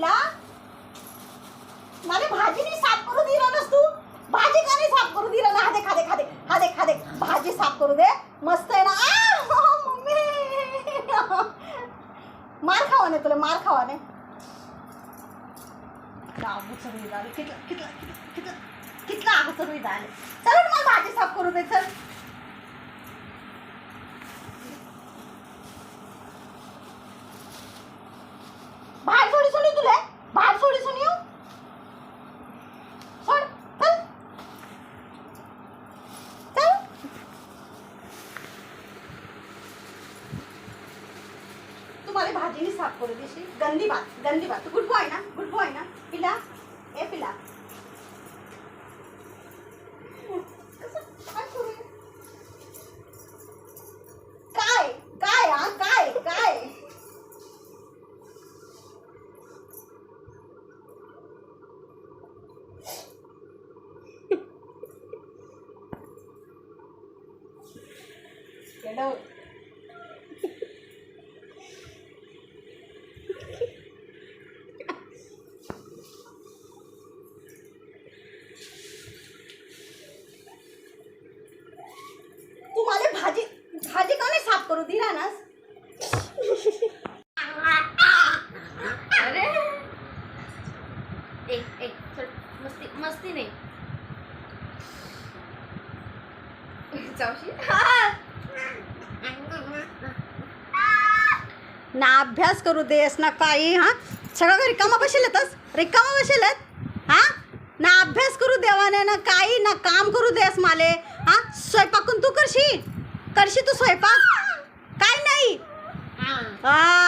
तुला मला भाजी साफ करू दिला नस तू. भाजी का नाही साफ करू दिला? ना हा दे खा दे खा दे हा दे खा दे. भाजी साफ करू दे. मस्त आहे ना? हो, हो, मार खावा नाही तुला मार खावा नाही. कितला कितला कितला कितला अगोदर चल मला भाजी साफ करू दे चल. तू भाजीनी साफ करू देशील? गंदी भात गंदी भात. तू गुड बॉय ना? गुड बॉय ना? पिला? ए पिला. काय काय? हा काय? काय मला भाजी भाजी का नाही अरे. एक एक मस्ती मस्ती नाही. ना अभ्यास करू देस ना काही हा? सगळं रिकामा बसेलतच रिकामा बसेलत हा? ना अभ्यास करू देवाने ना काही ना काम करू देस माले. हा? स्वयंपाकून तू करशी करशी तू स्वयंपाक? 啊。